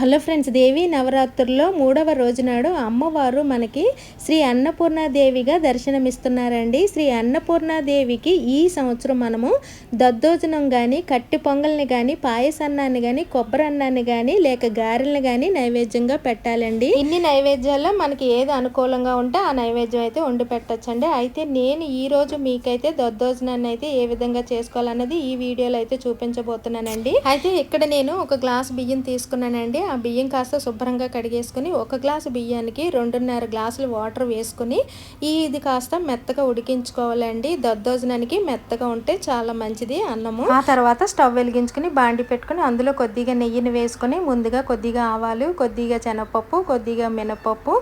Hello friends దేవి నవరాత్రుల్లో మూడవ రోజు నాడు అమ్మవారు మనకి శ్రీ అన్నపూర్ణాదేవిగా దర్శనమిస్తున్నారండి. శ్రీ అన్నపూర్ణాదేవికి ఈ సంవత్సరం మనము దద్దోజనం కానీ కట్టి పొంగల్ని కానీ పాయసన్నాన్ని కానీ కొబ్బరి అన్నాన్ని కానీ లేక గారెల్ని కానీ నైవేద్యంగా పెట్టాలండి. ఇన్ని నైవేద్యాల్లో మనకి ఏది అనుకూలంగా ఉంటే ఆ నైవేద్యం అయితే వండి పెట్టచ్చండి. అయితే నేను ఈ రోజు మీకైతే దద్దోజనాన్ని అయితే ఏ విధంగా చేసుకోవాలన్నది ఈ వీడియోలో అయితే చూపించబోతున్నానండి. అయితే ఇక్కడ నేను ఒక గ్లాస్ బియ్యం తీసుకున్నానండి. ఆ బియ్యం కాస్త శుభ్రంగా కడిగేసుకుని ఒక గ్లాసు బియ్యానికి రెండున్నర గ్లాసులు వాటర్ వేసుకుని ఈ ఇది కాస్త మెత్తగా ఉడికించుకోవాలండి. దద్దోజనానికి మెత్తగా ఉంటే చాలా మంచిది అన్నము. ఆ తర్వాత స్టవ్ వెలిగించుకుని బాండి పెట్టుకుని అందులో కొద్దిగా నెయ్యిని వేసుకొని ముందుగా కొద్దిగా ఆవాలు కొద్దిగా శనగపప్పు కొద్దిగా మినపప్పు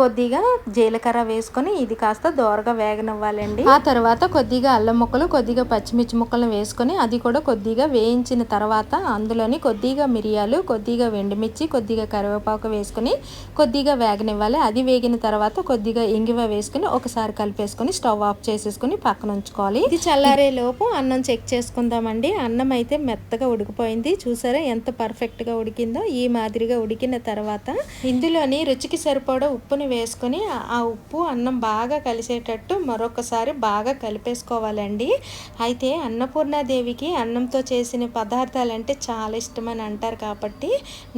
కొద్దిగా జీలకర్ర వేసుకొని ఇది కాస్త దోరగా వేగనివ్వాలండి. ఆ తర్వాత కొద్దిగా అల్లం ముక్కలు కొద్దిగా పచ్చిమిర్చి ముక్కలు వేసుకొని అది కూడా కొద్దిగా వేయించిన తర్వాత అందులోని కొద్దిగా మిరియాలు కొద్దిగా వెండిమిర్చి పచ్చిమిర్చి కొద్దిగా కరివేపాకు వేసుకొని కొద్దిగా వేగనివ్వాలి. అది వేగిన తర్వాత కొద్దిగా ఇంగివ వేసుకుని ఒకసారి కలిపేసుకొని స్టవ్ ఆఫ్ చేసేసుకుని పక్కన ఉంచుకోవాలి. ఇది చల్లారే లోపు అన్నం చెక్ చేసుకుందామండి. అన్నం అయితే మెత్తగా ఉడికిపోయింది. చూసారా ఎంత పర్ఫెక్ట్గా ఉడికిందో? ఈ మాదిరిగా ఉడికిన తర్వాత ఇందులోని రుచికి సరిపడా ఉప్పుని వేసుకొని ఆ ఉప్పు అన్నం బాగా కలిసేటట్టు మరొకసారి బాగా కలిపేసుకోవాలండి. అయితే అన్నపూర్ణాదేవికి అన్నంతో చేసిన పదార్థాలంటే చాలా చాలా ఇష్టమని అంటారు కాబట్టి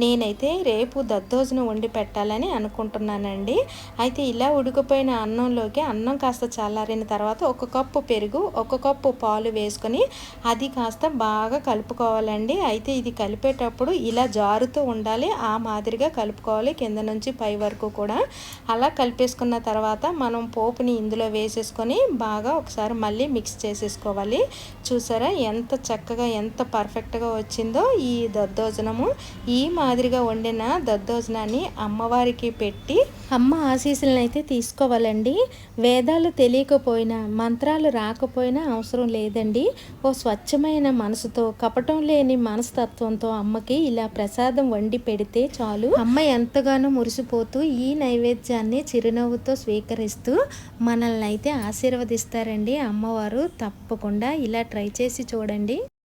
నేను నేనైతే రేపు దద్దోజనం వండి పెట్టాలని అనుకుంటున్నానండి. అయితే ఇలా ఉడికిపోయిన అన్నంలోకి అన్నం కాస్త చల్లారిన తర్వాత ఒక కప్పు పెరుగు ఒక కప్పు పాలు వేసుకొని అది కాస్త బాగా కలుపుకోవాలండి. అయితే ఇది కలిపేటప్పుడు ఇలా జారుతూ ఉండాలి. ఆ మాదిరిగా కలుపుకోవాలి కింద నుంచి పై వరకు కూడా. అలా కలిపేసుకున్న తర్వాత మనం పోపుని ఇందులో వేసేసుకొని బాగా ఒకసారి మళ్ళీ మిక్స్ చేసేసుకోవాలి. చూసారా ఎంత చక్కగా ఎంత పర్ఫెక్ట్గా వచ్చిందో ఈ దద్దోజనము. ఈ మాదిరిగా వండిన దద్దోజనాన్ని అమ్మవారికి పెట్టి అమ్మ ఆశీస్సులను అయితే తీసుకోవాలండి. వేదాలు తెలియకపోయినా మంత్రాలు రాకపోయినా అవసరం లేదండి. ఓ స్వచ్ఛమైన మనసుతో కపటం లేని మనస్తత్వంతో అమ్మకి ఇలా ప్రసాదం వండి పెడితే చాలు. అమ్మ ఎంతగానో మురిసిపోతూ ఈ నైవేద్యాన్ని చిరునవ్వుతో స్వీకరిస్తూ మనల్ని అయితే ఆశీర్వదిస్తారండి అమ్మవారు. తప్పకుండా ఇలా ట్రై చేసి చూడండి.